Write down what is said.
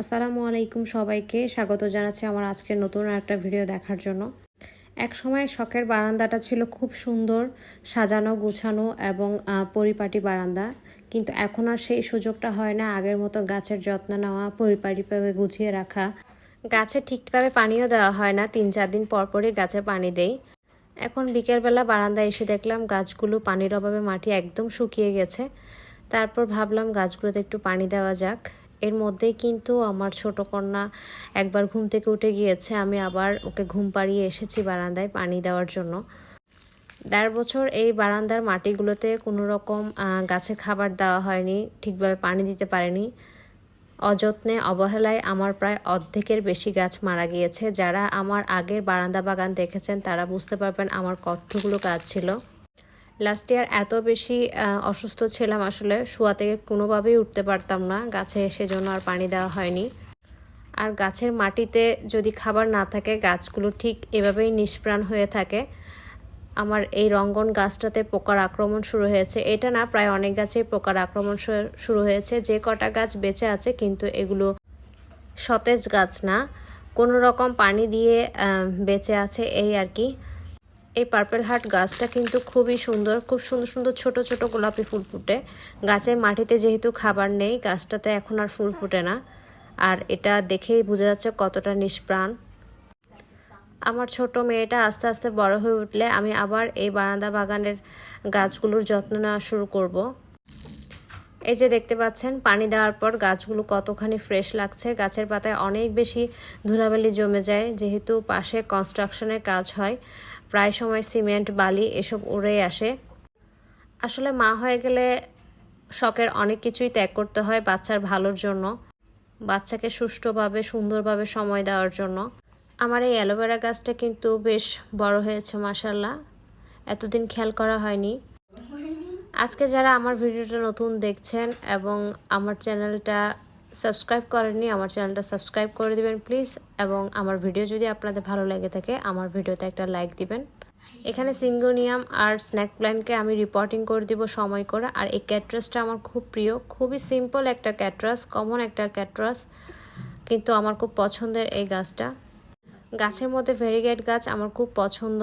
আসসালামু আলাইকুম সবাইকে। স্বাগত জানাচ্ছি আমার আজকের নতুন একটা ভিডিও দেখার জন্য। এক সময় শখের বারান্দাটা ছিল খুব সুন্দর, সাজানো, গুছানো এবং পরিপাটি বারান্দা। কিন্তু এখন আর সেই সুযোগটা হয় না, আগের মতো গাছের যত্ন নেওয়া, পরিপাটিভাবে গুছিয়ে রাখা। গাছে ঠিকভাবে পানিও দেওয়া হয় না, তিন চার দিন পর পরই গাছে পানি দেই। এখন বিকেলবেলা বারান্দায় এসে দেখলাম গাছগুলো পানির অভাবে মাটি একদম শুকিয়ে গেছে। তারপর ভাবলাম গাছগুলোতে একটু পানি দেওয়া যাক। এর মধ্যেই কিন্তু আমার ছোট কন্যা একবার ঘুম থেকে উঠে গিয়েছে। আমি আবার ওকে ঘুম পাড়িয়ে এসেছি বারান্দায় পানি দেওয়ার জন্য। দেড় বছর এই বারান্দার মাটিগুলোতে কোনো রকম গাছে খাবার দেওয়া হয়নি, ঠিকভাবে পানি দিতে পারেনি। অযত্নে, অবহেলায় আমার প্রায় অর্ধেকের বেশি গাছ মারা গিয়েছে। যারা আমার আগের বারান্দা বাগান দেখেছেন, তারা বুঝতে পারবেন আমার কতগুলো গাছ ছিল। লাস্ট ইয়ার এত বেশি অসুস্থ ছিলাম আসলে। শোয়া থেকে কোনোভাবেই উঠতে পারতাম না। গাছে সেজন্য আর পানি দেওয়া হয়নি। আর গাছের মাটিতে যদি খাবার না থাকে, গাছগুলো ঠিক এভাবেই নিষ্প্রাণ হয়ে থাকে। আমার এই রঙ্গন গাছটাতে পোকার আক্রমণ শুরু হয়েছে। এটা না, প্রায় অনেক গাছেই পোকার আক্রমণ শুরু হয়েছে। যে কটা গাছ বেঁচে আছে কিন্তু এগুলো সতেজ গাছ না। কোনো রকম পানি দিয়ে বেঁচে আছে এই আর কি। এই পার্পেল হার্ট গাছটা কিন্তু খুবই সুন্দর, খুব সুন্দর সুন্দর ছোট ছোট গোলাপি ফুল ফুটে। গাছে মাটিতে যেহেতু খাবার নেই, গাছটাতে এখন আর ফুল ফুটে না। আর এটা দেখেই বোঝা যাচ্ছে কতটা নিষ্প্রাণ। আমার ছোট মেয়েটা আস্তে আস্তে বড় হয়ে উঠলে আমি আবার এই বারান্দা বাগানের গাছগুলোর যত্ন নেওয়া শুরু করব। এই যে দেখতে পাচ্ছেন, পানি দেওয়ার পর গাছগুলো কতখানি ফ্রেশ লাগছে। গাছের পাতায় অনেক বেশি ধুলাবালি জমে যায়, যেহেতু পাশে কনস্ট্রাকশনের কাজ হয়। প্রায় সময় সিমেন্ট, বালি এসব উড়ে আসে। আসলে মা হয়ে গেলে শখের অনেক কিছুই ত্যাগ করতে হয় বাচ্চার ভালোর জন্য, বাচ্চাকে সুষ্ঠুভাবে, সুন্দরভাবে সময় দেওয়ার জন্য। আমার এই অ্যালোভেরা গাছটা কিন্তু বেশ বড় হয়েছে মাসাল্লাহ এতদিন খেয়াল করা হয়নি। আজকে যারা আমার ভিডিওটা নতুন দেখছেন এবং আমার চ্যানেলটা সাবস্ক্রাইব করেননি, আমার চ্যানেলটা সাবস্ক্রাইব করে দিবেন প্লিজ। এবং আমার ভিডিও যদি আপনাদের ভালো লেগে থাকে, আমার ভিডিওতে একটা লাইক দিবেন। এখানে সিঙ্গোনিয়াম আর স্ন্যাক প্ল্যান্টকে আমি রিপোর্টিং করে দিব সময় করে। আর এই ক্যাটরাসটা আমার খুব প্রিয়। খুবই সিম্পল একটা ক্যাটরাস কমন একটা ক্যাটরাস। কিন্তু আমার খুব পছন্দের এই গাছটা। গাছের মধ্যে ভেরিগেট গাছ আমার খুব পছন্দ।